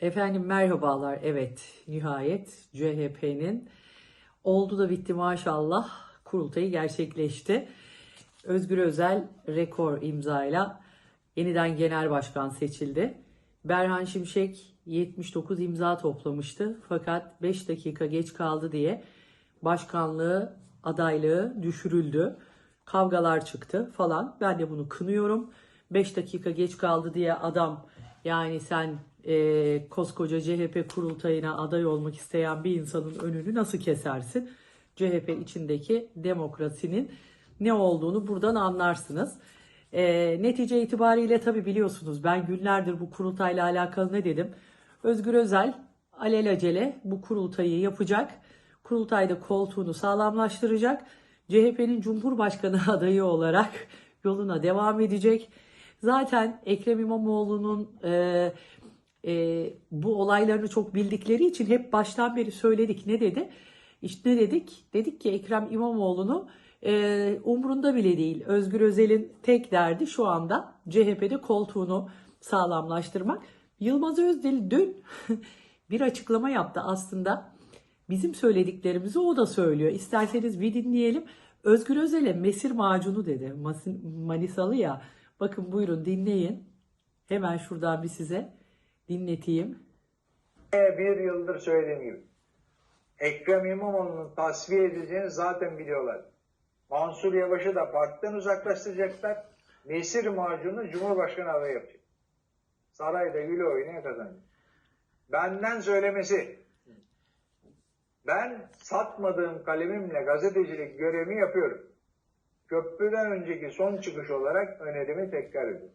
Efendim merhabalar. Evet, nihayet CHP'nin oldu da bitti maşallah kurultayı gerçekleşti. Özgür Özel rekor imzayla yeniden genel başkan seçildi. Berhan Şimşek 79 imza toplamıştı fakat 5 dakika geç kaldı diye başkanlığı adaylığı düşürüldü. Kavgalar çıktı falan. Ben de bunu kınıyorum. 5 dakika geç kaldı diye adam yani sen e, koskoca CHP kurultayına aday olmak isteyen bir insanın önünü nasıl kesersin? CHP içindeki demokrasinin ne olduğunu buradan anlarsınız. E, netice itibariyle tabii biliyorsunuz ben günlerdir bu kurultayla alakalı ne dedim? Özgür Özel alelacele bu kurultayı yapacak. Kurultayda koltuğunu sağlamlaştıracak. CHP'nin Cumhurbaşkanı adayı olarak yoluna devam edecek. Zaten Ekrem İmamoğlu'nun e, e, bu olaylarını çok bildikleri için hep baştan beri söyledik. Ne dedi? İşte ne dedik? Dedik ki Ekrem İmamoğlu'nu e, umrunda bile değil. Özgür Özel'in tek derdi şu anda CHP'de koltuğunu sağlamlaştırmak. Yılmaz Özdil dün bir açıklama yaptı aslında. Bizim söylediklerimizi o da söylüyor. İsterseniz bir dinleyelim. Özgür Özel'e mesir macunu dedi. Manisalı ya. Bakın buyurun dinleyin. Hemen şuradan bir size dinleteyim. bir yıldır söylediğim. Ekrem İmamoğlu'nun tasfiye edileceğini zaten biliyorlar. Mansur Yavaş'ı da partiden uzaklaştıracaklar. Mesir macunu Cumhurbaşkanı adayı yapacak. Sarayda güle oynaya kazanacak. Benden söylemesi. Ben satmadığım kalemimle gazetecilik görevimi yapıyorum. Köprüden önceki son çıkış olarak önerimi tekrar ediyorum.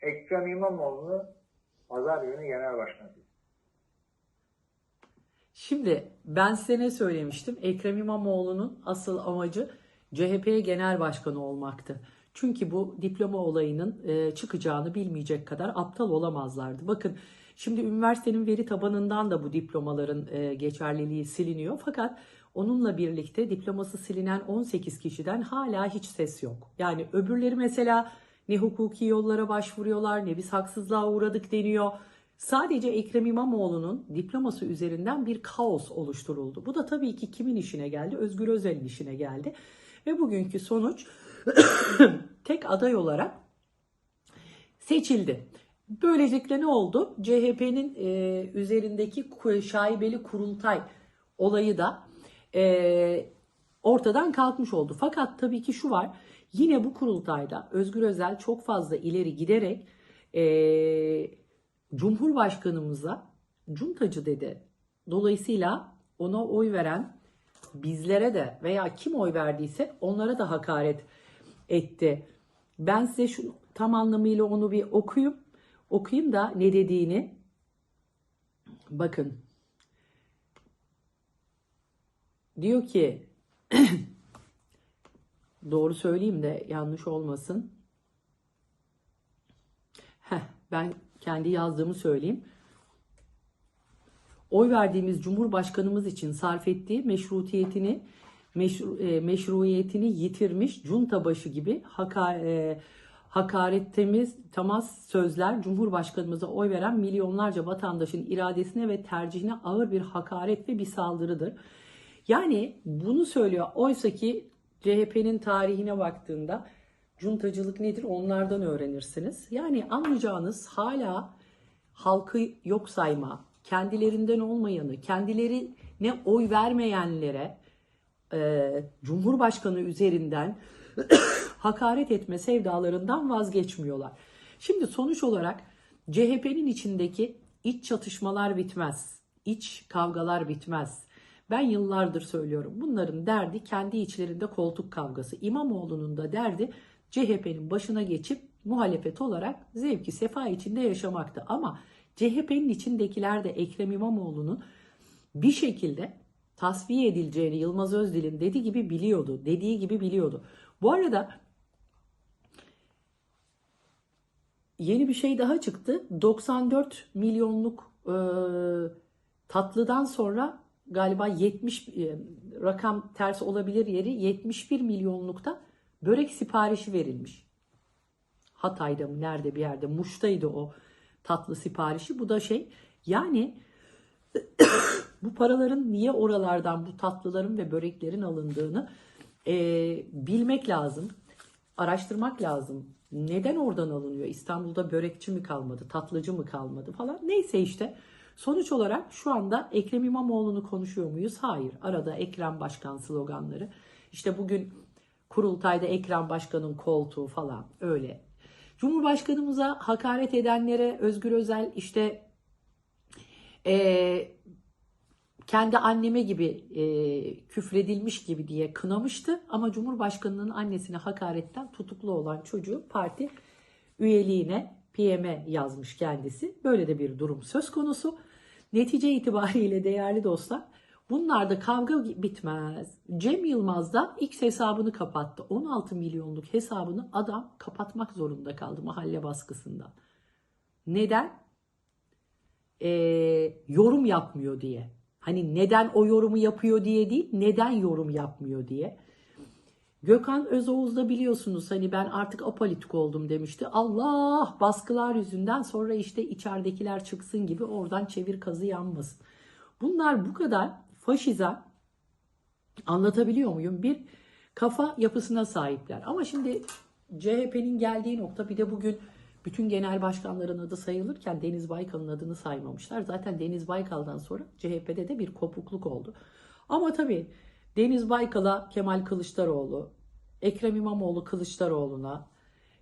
Ekrem İmamoğlu'nu pazar günü genel başkan. Şimdi ben size ne söylemiştim? Ekrem İmamoğlu'nun asıl amacı CHP'ye genel başkanı olmaktı. Çünkü bu diploma olayının e, çıkacağını bilmeyecek kadar aptal olamazlardı. Bakın şimdi üniversitenin veri tabanından da bu diplomaların e, geçerliliği siliniyor. Fakat onunla birlikte diploması silinen 18 kişiden hala hiç ses yok. Yani öbürleri mesela ne hukuki yollara başvuruyorlar ne biz haksızlığa uğradık deniyor. Sadece Ekrem İmamoğlu'nun diploması üzerinden bir kaos oluşturuldu. Bu da tabii ki kimin işine geldi? Özgür Özel'in işine geldi. Ve bugünkü sonuç tek aday olarak seçildi. Böylelikle ne oldu? CHP'nin e, üzerindeki şaibeli kurultay olayı da e, ortadan kalkmış oldu. Fakat tabii ki şu var. Yine bu kurultayda Özgür Özel çok fazla ileri giderek e, Cumhurbaşkanımıza cuntacı dedi. Dolayısıyla ona oy veren bizlere de veya kim oy verdiyse onlara da hakaret etti. Ben size şu tam anlamıyla onu bir okuyayım. Okuyayım da ne dediğini. Bakın. Diyor ki doğru söyleyeyim de yanlış olmasın. Heh, ben kendi yazdığımı söyleyeyim. Oy verdiğimiz Cumhurbaşkanımız için sarf ettiği meşrutiyetini meşru, e, meşruiyetini yitirmiş junta başı gibi haka, e, hakaretimiz temas sözler Cumhurbaşkanımıza oy veren milyonlarca vatandaşın iradesine ve tercihine ağır bir hakaret ve bir saldırıdır. Yani bunu söylüyor. Oysa ki CHP'nin tarihine baktığında cuntacılık nedir onlardan öğrenirsiniz. Yani anlayacağınız hala halkı yok sayma, kendilerinden olmayanı, kendilerine oy vermeyenlere e, Cumhurbaşkanı üzerinden hakaret etme sevdalarından vazgeçmiyorlar. Şimdi sonuç olarak CHP'nin içindeki iç çatışmalar bitmez, iç kavgalar bitmez. Ben yıllardır söylüyorum. Bunların derdi kendi içlerinde koltuk kavgası. İmamoğlu'nun da derdi CHP'nin başına geçip muhalefet olarak zevki sefa içinde yaşamaktı. Ama CHP'nin içindekiler de Ekrem İmamoğlu'nun bir şekilde tasfiye edileceğini Yılmaz Özdil'in dediği gibi biliyordu. Dediği gibi biliyordu. Bu arada yeni bir şey daha çıktı. 94 milyonluk e, tatlıdan sonra galiba 70 e, rakam ters olabilir yeri 71 milyonlukta börek siparişi verilmiş. Hatay'da mı nerede bir yerde Muş'taydı o tatlı siparişi. Bu da şey Yani bu paraların niye oralardan bu tatlıların ve böreklerin alındığını e, bilmek lazım. Araştırmak lazım. Neden oradan alınıyor? İstanbul'da börekçi mi kalmadı, tatlıcı mı kalmadı falan. Neyse işte. Sonuç olarak şu anda Ekrem İmamoğlu'nu konuşuyor muyuz? Hayır. Arada Ekrem Başkan sloganları. İşte bugün kurultayda Ekrem Başkan'ın koltuğu falan öyle. Cumhurbaşkanımıza hakaret edenlere Özgür Özel işte eee, kendi anneme gibi eee, küfredilmiş gibi diye kınamıştı. Ama Cumhurbaşkanının annesine hakaretten tutuklu olan çocuğu parti üyeliğine PM'e yazmış kendisi. Böyle de bir durum söz konusu. Netice itibariyle değerli dostlar bunlarda kavga bitmez. Cem Yılmaz da X hesabını kapattı. 16 milyonluk hesabını adam kapatmak zorunda kaldı mahalle baskısından. Neden? Ee, yorum yapmıyor diye. Hani neden o yorumu yapıyor diye değil, neden yorum yapmıyor diye. Gökhan Özoğuz da biliyorsunuz hani ben artık apolitik oldum demişti. Allah baskılar yüzünden sonra işte içeridekiler çıksın gibi oradan çevir kazı yanmasın. Bunlar bu kadar faşizan anlatabiliyor muyum? Bir kafa yapısına sahipler. Ama şimdi CHP'nin geldiği nokta bir de bugün bütün genel başkanların adı sayılırken Deniz Baykal'ın adını saymamışlar. Zaten Deniz Baykal'dan sonra CHP'de de bir kopukluk oldu. Ama tabii Deniz Baykal'a Kemal Kılıçdaroğlu, Ekrem İmamoğlu Kılıçdaroğlu'na,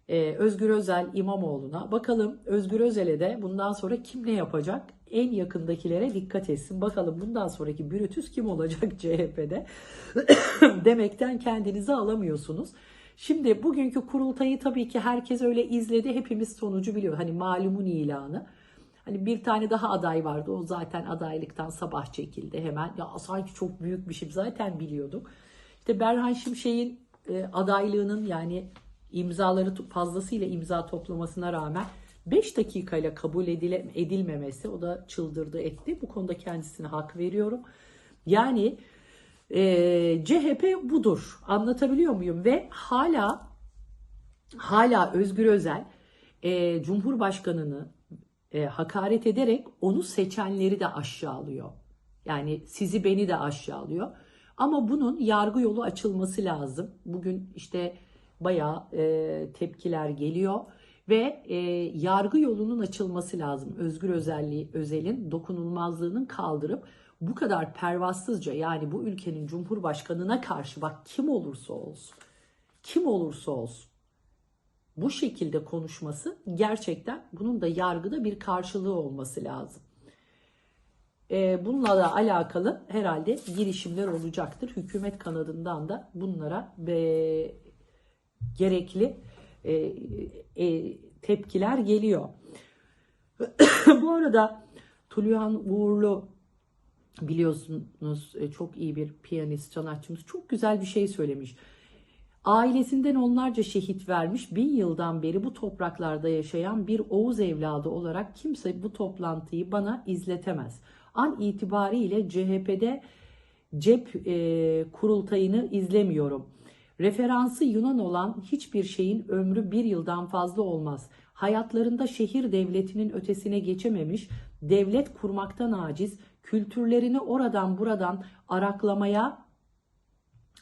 e, Özgür Özel İmamoğlu'na. Bakalım Özgür Özel'e de bundan sonra kim ne yapacak? En yakındakilere dikkat etsin. Bakalım bundan sonraki Brutus kim olacak CHP'de? Demekten kendinizi alamıyorsunuz. Şimdi bugünkü kurultayı tabii ki herkes öyle izledi. Hepimiz sonucu biliyor. Hani malumun ilanı. Hani bir tane daha aday vardı. O zaten adaylıktan sabah çekildi hemen. Ya sanki çok büyük bir şey zaten biliyorduk. İşte Berhan Şimşek'in e, adaylığının yani imzaları fazlasıyla imza toplamasına rağmen 5 dakikayla kabul edile, edilmemesi o da çıldırdı etti. Bu konuda kendisine hak veriyorum. Yani e, CHP budur. Anlatabiliyor muyum? Ve hala hala Özgür Özel e, Cumhurbaşkanını e, hakaret ederek onu seçenleri de aşağılıyor. Yani sizi beni de aşağılıyor. Ama bunun yargı yolu açılması lazım. Bugün işte bayağı e, tepkiler geliyor ve e, yargı yolunun açılması lazım. Özgür özelliği özelin dokunulmazlığının kaldırıp bu kadar pervasızca yani bu ülkenin cumhurbaşkanına karşı bak kim olursa olsun kim olursa olsun bu şekilde konuşması gerçekten bunun da yargıda bir karşılığı olması lazım. Ee, bununla da alakalı herhalde girişimler olacaktır. Hükümet kanadından da bunlara be, gerekli e, e, tepkiler geliyor. Bu arada Tulyan Uğurlu biliyorsunuz e, çok iyi bir piyanist sanatçımız çok güzel bir şey söylemiş. Ailesinden onlarca şehit vermiş, bin yıldan beri bu topraklarda yaşayan bir Oğuz evladı olarak kimse bu toplantıyı bana izletemez. An itibariyle CHP'de cep e, kurultayını izlemiyorum. Referansı Yunan olan hiçbir şeyin ömrü bir yıldan fazla olmaz. Hayatlarında şehir devletinin ötesine geçememiş, devlet kurmaktan aciz, kültürlerini oradan buradan araklamaya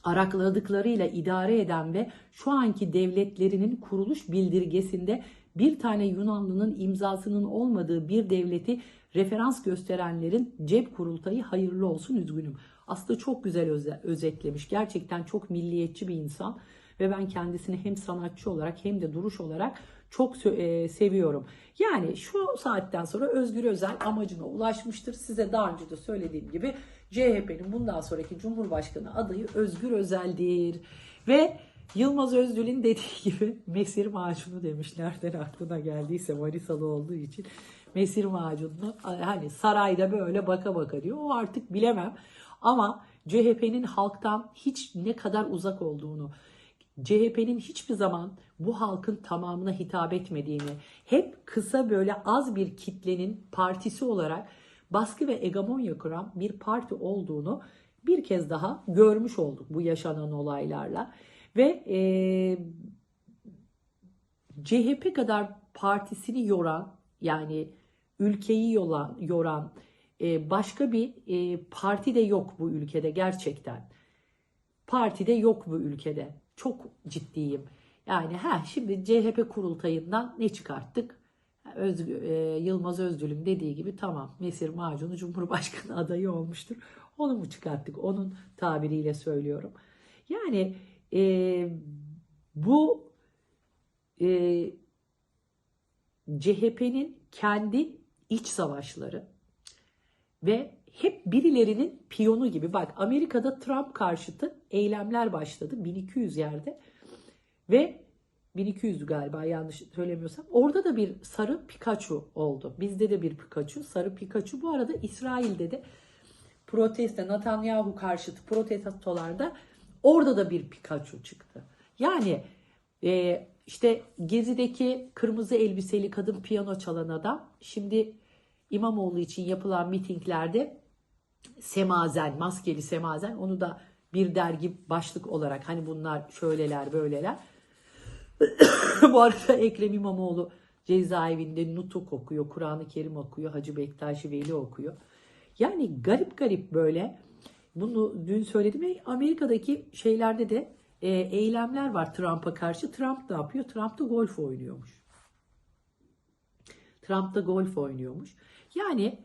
arakladıklarıyla idare eden ve şu anki devletlerinin kuruluş bildirgesinde bir tane Yunanlının imzasının olmadığı bir devleti referans gösterenlerin cep kurultayı hayırlı olsun üzgünüm. Aslında çok güzel öze- özetlemiş. Gerçekten çok milliyetçi bir insan ve ben kendisini hem sanatçı olarak hem de duruş olarak çok e, seviyorum. Yani şu saatten sonra Özgür Özel amacına ulaşmıştır. Size daha önce de söylediğim gibi CHP'nin bundan sonraki Cumhurbaşkanı adayı Özgür Özel'dir. Ve Yılmaz Özdil'in dediği gibi mesir macunu demiş. Nereden aklına geldiyse Manisalı olduğu için mesir macununu hani sarayda böyle baka baka diyor. O artık bilemem. Ama CHP'nin halktan hiç ne kadar uzak olduğunu, CHP'nin hiçbir zaman bu halkın tamamına hitap etmediğini, hep kısa böyle az bir kitlenin partisi olarak baskı ve egemonya kuran bir parti olduğunu bir kez daha görmüş olduk bu yaşanan olaylarla. Ve e, CHP kadar partisini yoran yani ülkeyi yolan, yoran e, başka bir e, parti de yok bu ülkede gerçekten. Parti de yok bu ülkede. Çok ciddiyim. Yani ha şimdi CHP kurultayından ne çıkarttık? Özgü, e, Yılmaz Özdül'ün dediği gibi tamam Mesir Macunu Cumhurbaşkanı adayı olmuştur. Onu mu çıkarttık? Onun tabiriyle söylüyorum. Yani e, bu e, CHP'nin kendi iç savaşları ve hep birilerinin piyonu gibi. Bak Amerika'da Trump karşıtı eylemler başladı 1200 yerde ve 1200 galiba yanlış söylemiyorsam. Orada da bir sarı Pikachu oldu. Bizde de bir Pikachu, sarı Pikachu. Bu arada İsrail'de de protesto, Netanyahu karşıtı protestolarda orada da bir Pikachu çıktı. Yani e, işte Gezi'deki kırmızı elbiseli kadın piyano çalan adam şimdi İmamoğlu için yapılan mitinglerde semazen, maskeli semazen onu da bir dergi başlık olarak hani bunlar şöyleler böyleler. Bu arada Ekrem İmamoğlu cezaevinde nutuk okuyor, Kur'an-ı Kerim okuyor, Hacı Bektaş Veli okuyor. Yani garip garip böyle. Bunu dün söyledim ya Amerika'daki şeylerde de e, eylemler var Trump'a karşı. Trump ne yapıyor? Trump da golf oynuyormuş. Trump da golf oynuyormuş. Yani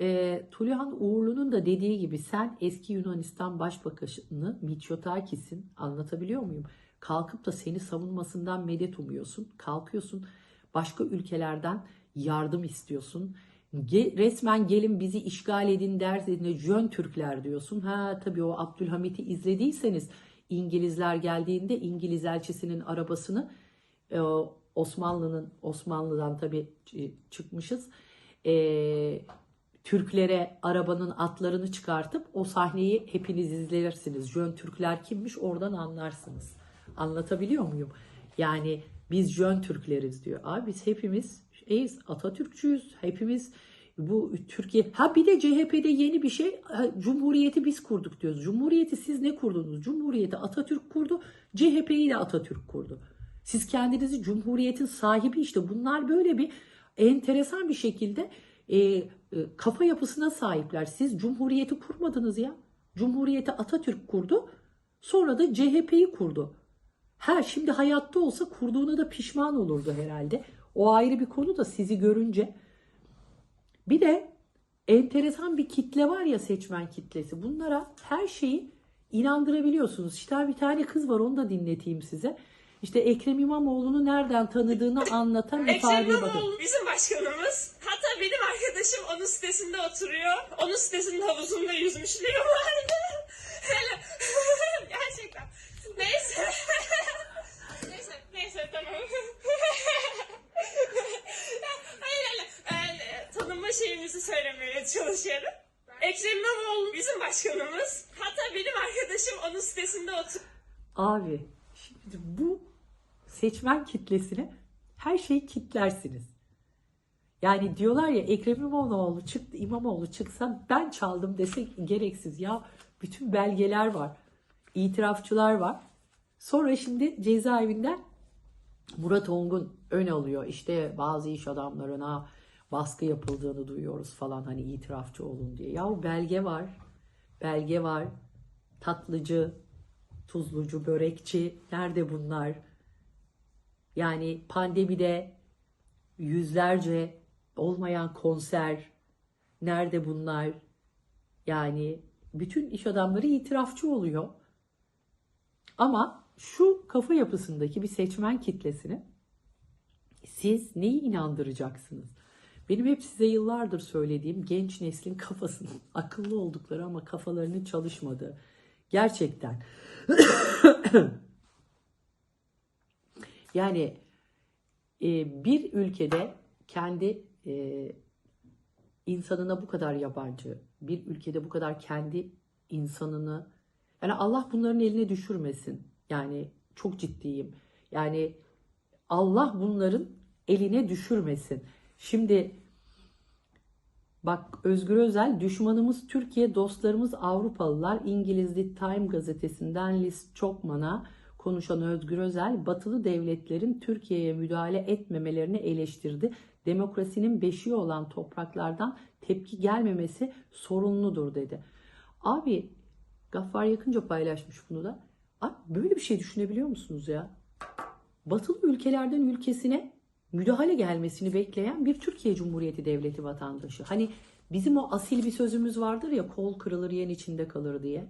e, Tulihan Uğurlu'nun da dediği gibi sen eski Yunanistan Başbakanı Mitsotakis'in anlatabiliyor muyum? Kalkıp da seni savunmasından medet umuyorsun. Kalkıyorsun başka ülkelerden yardım istiyorsun. Ge- resmen gelin bizi işgal edin dersinde Jön Türkler diyorsun. Ha tabii o Abdülhamit'i izlediyseniz İngilizler geldiğinde İngiliz elçisinin arabasını e, Osmanlı'nın Osmanlı'dan tabii çıkmışız. E, Türklere arabanın atlarını çıkartıp o sahneyi hepiniz izlersiniz. Jön Türkler kimmiş oradan anlarsınız. Anlatabiliyor muyum? Yani biz Jön Türkleriz diyor. Abi biz hepimiz şeyiz, Atatürkçüyüz. Hepimiz bu Türkiye. Ha bir de CHP'de yeni bir şey. Cumhuriyeti biz kurduk diyoruz. Cumhuriyeti siz ne kurdunuz? Cumhuriyeti Atatürk kurdu. CHP'yi de Atatürk kurdu. Siz kendinizi Cumhuriyetin sahibi işte bunlar böyle bir enteresan bir şekilde e, e, kafa yapısına sahipler. Siz Cumhuriyeti kurmadınız ya. Cumhuriyeti Atatürk kurdu. Sonra da CHP'yi kurdu. Ha şimdi hayatta olsa kurduğuna da pişman olurdu herhalde. O ayrı bir konu da sizi görünce. Bir de enteresan bir kitle var ya seçmen kitlesi. Bunlara her şeyi inandırabiliyorsunuz. İşte bir tane kız var onu da dinleteyim size. İşte Ekrem İmamoğlu'nu nereden tanıdığını anlatan ifadeye bakın. İmamoğlu bizim başkanımız. Hatta benim arkadaşım onun sitesinde oturuyor. Onun sitesinin havuzunda yüzmüşlüğü vardı. Hele- Gerçekten. Neyse. neyse, neyse tamam. hayır hayır. Ben e, tanınma şeyimizi söylemeye çalışıyorum. Ekrem İmamoğlu bizim başkanımız. Hatta benim arkadaşım onun sitesinde oturuyor. Abi şimdi bu seçmen kitlesine her şeyi kitlersiniz. Yani diyorlar ya Ekrem İmamoğlu çıktı, İmamoğlu çıksa ben çaldım desek gereksiz. Ya bütün belgeler var, itirafçılar var. Sonra şimdi cezaevinden Murat Ongun ön alıyor. İşte bazı iş adamlarına baskı yapıldığını duyuyoruz falan hani itirafçı olun diye. Ya belge var, belge var. Tatlıcı, tuzlucu, börekçi nerede bunlar? Yani pandemide yüzlerce olmayan konser nerede bunlar? Yani bütün iş adamları itirafçı oluyor. Ama şu kafa yapısındaki bir seçmen kitlesini siz neyi inandıracaksınız? Benim hep size yıllardır söylediğim genç neslin kafasının akıllı oldukları ama kafalarının çalışmadığı. Gerçekten. yani e, bir ülkede kendi e, insanına bu kadar yabancı, bir ülkede bu kadar kendi insanını yani Allah bunların eline düşürmesin. Yani çok ciddiyim. Yani Allah bunların eline düşürmesin. Şimdi bak Özgür Özel düşmanımız Türkiye, dostlarımız Avrupalılar. İngilizli Time gazetesinden Liz Chopman'a konuşan Özgür Özel, batılı devletlerin Türkiye'ye müdahale etmemelerini eleştirdi. demokrasinin beşiği olan topraklardan tepki gelmemesi sorunludur dedi. Abi Gaffar Yakınca paylaşmış bunu da. Abi böyle bir şey düşünebiliyor musunuz ya? Batılı ülkelerden ülkesine müdahale gelmesini bekleyen bir Türkiye Cumhuriyeti Devleti vatandaşı. Hani bizim o asil bir sözümüz vardır ya kol kırılır yen içinde kalır diye.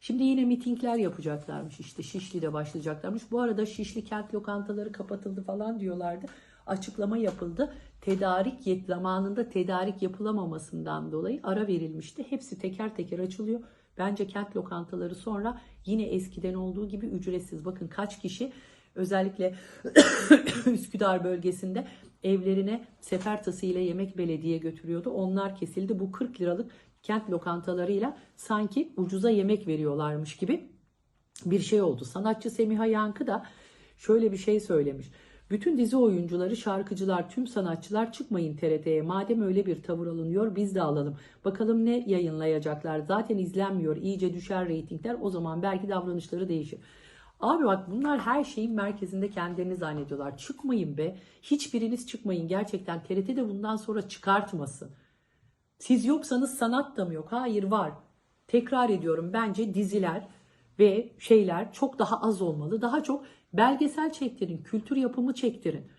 Şimdi yine mitingler yapacaklarmış işte Şişli'de başlayacaklarmış. Bu arada Şişli kent lokantaları kapatıldı falan diyorlardı. Açıklama yapıldı. Tedarik yet zamanında tedarik yapılamamasından dolayı ara verilmişti. Hepsi teker teker açılıyor. Bence kent lokantaları sonra yine eskiden olduğu gibi ücretsiz. Bakın kaç kişi özellikle Üsküdar bölgesinde evlerine sefer tasıyla yemek belediye götürüyordu. Onlar kesildi. Bu 40 liralık kent lokantalarıyla sanki ucuza yemek veriyorlarmış gibi bir şey oldu. Sanatçı Semiha Yankı da şöyle bir şey söylemiş. Bütün dizi oyuncuları, şarkıcılar, tüm sanatçılar çıkmayın TRT'ye. Madem öyle bir tavır alınıyor biz de alalım. Bakalım ne yayınlayacaklar. Zaten izlenmiyor. iyice düşer reytingler. O zaman belki davranışları değişir. Abi bak bunlar her şeyin merkezinde kendilerini zannediyorlar. Çıkmayın be. Hiçbiriniz çıkmayın. Gerçekten TRT de bundan sonra çıkartmasın. Siz yoksanız sanat da mı yok? Hayır var. Tekrar ediyorum bence diziler ve şeyler çok daha az olmalı. Daha çok belgesel çektirin, kültür yapımı çektirin.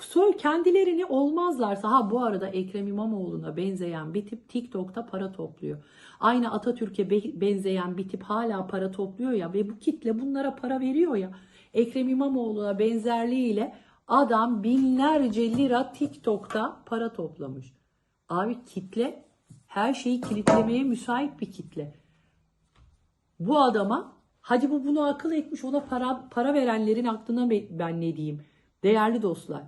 Söyle kendilerini olmazlarsa ha bu arada Ekrem İmamoğlu'na benzeyen bir tip TikTok'ta para topluyor. Aynı Atatürk'e be- benzeyen bir tip hala para topluyor ya ve bu kitle bunlara para veriyor ya. Ekrem İmamoğlu'na benzerliğiyle adam binlerce lira TikTok'ta para toplamış. Abi kitle her şeyi kilitlemeye müsait bir kitle. Bu adama hadi bu bunu akıl etmiş ona para para verenlerin aklına be- ben ne diyeyim? Değerli dostlar.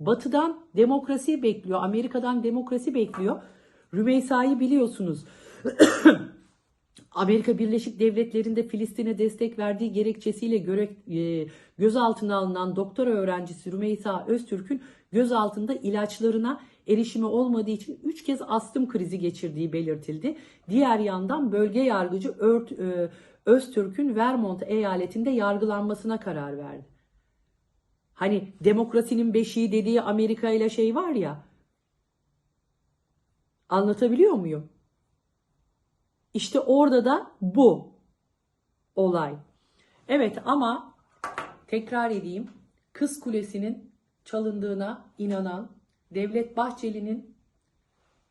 Batı'dan demokrasi bekliyor. Amerika'dan demokrasi bekliyor. Rümeysa'yı biliyorsunuz. Amerika Birleşik Devletleri'nde Filistin'e destek verdiği gerekçesiyle göre, e, gözaltına alınan doktora öğrencisi Rümeysa Öztürk'ün gözaltında ilaçlarına erişimi olmadığı için 3 kez astım krizi geçirdiği belirtildi. Diğer yandan bölge yargıcı Ört, e, Öztürk'ün Vermont eyaletinde yargılanmasına karar verdi. Hani demokrasinin beşiği dediği Amerika ile şey var ya. Anlatabiliyor muyum? İşte orada da bu olay. Evet ama tekrar edeyim. Kız Kulesi'nin çalındığına inanan, Devlet Bahçeli'nin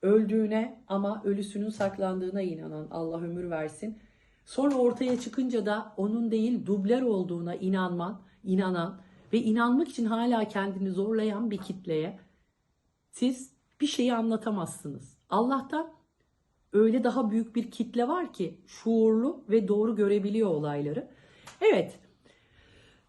öldüğüne ama ölüsünün saklandığına inanan Allah ömür versin. Sonra ortaya çıkınca da onun değil dubler olduğuna inanman, inanan ve inanmak için hala kendini zorlayan bir kitleye siz bir şeyi anlatamazsınız. Allah'tan öyle daha büyük bir kitle var ki şuurlu ve doğru görebiliyor olayları. Evet.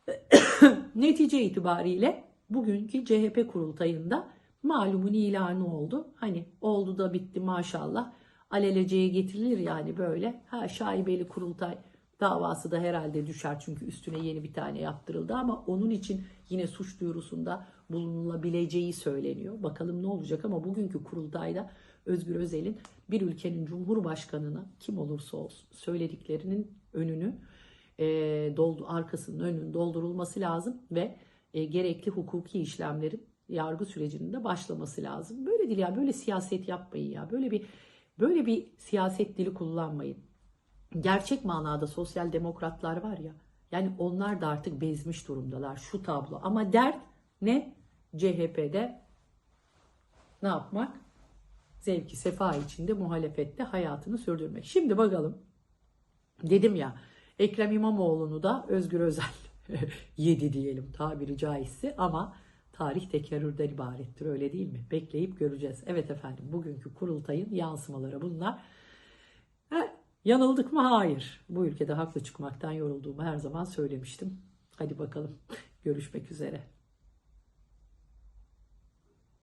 Netice itibariyle bugünkü CHP kurultayında malumun ilanı oldu. Hani oldu da bitti maşallah. Alelaceye getirilir yani böyle. Ha şaibeli kurultay davası da herhalde düşer çünkü üstüne yeni bir tane yaptırıldı ama onun için yine suç duyurusunda bulunulabileceği söyleniyor. Bakalım ne olacak ama bugünkü kurultayda Özgür Özel'in bir ülkenin cumhurbaşkanına kim olursa olsun söylediklerinin önünü e, doldu, arkasının önünün doldurulması lazım ve e, gerekli hukuki işlemlerin yargı sürecinin de başlaması lazım. Böyle değil ya böyle siyaset yapmayın ya böyle bir böyle bir siyaset dili kullanmayın. Gerçek manada sosyal demokratlar var ya yani onlar da artık bezmiş durumdalar şu tablo ama dert ne CHP'de ne yapmak? Zevki sefa içinde muhalefette hayatını sürdürmek. Şimdi bakalım dedim ya Ekrem İmamoğlu'nu da Özgür Özel yedi diyelim tabiri caizse ama tarih tekerrürden ibarettir öyle değil mi? Bekleyip göreceğiz. Evet efendim bugünkü kurultayın yansımaları bunlar. Yanıldık mı? Hayır. Bu ülkede haklı çıkmaktan yorulduğumu her zaman söylemiştim. Hadi bakalım görüşmek üzere.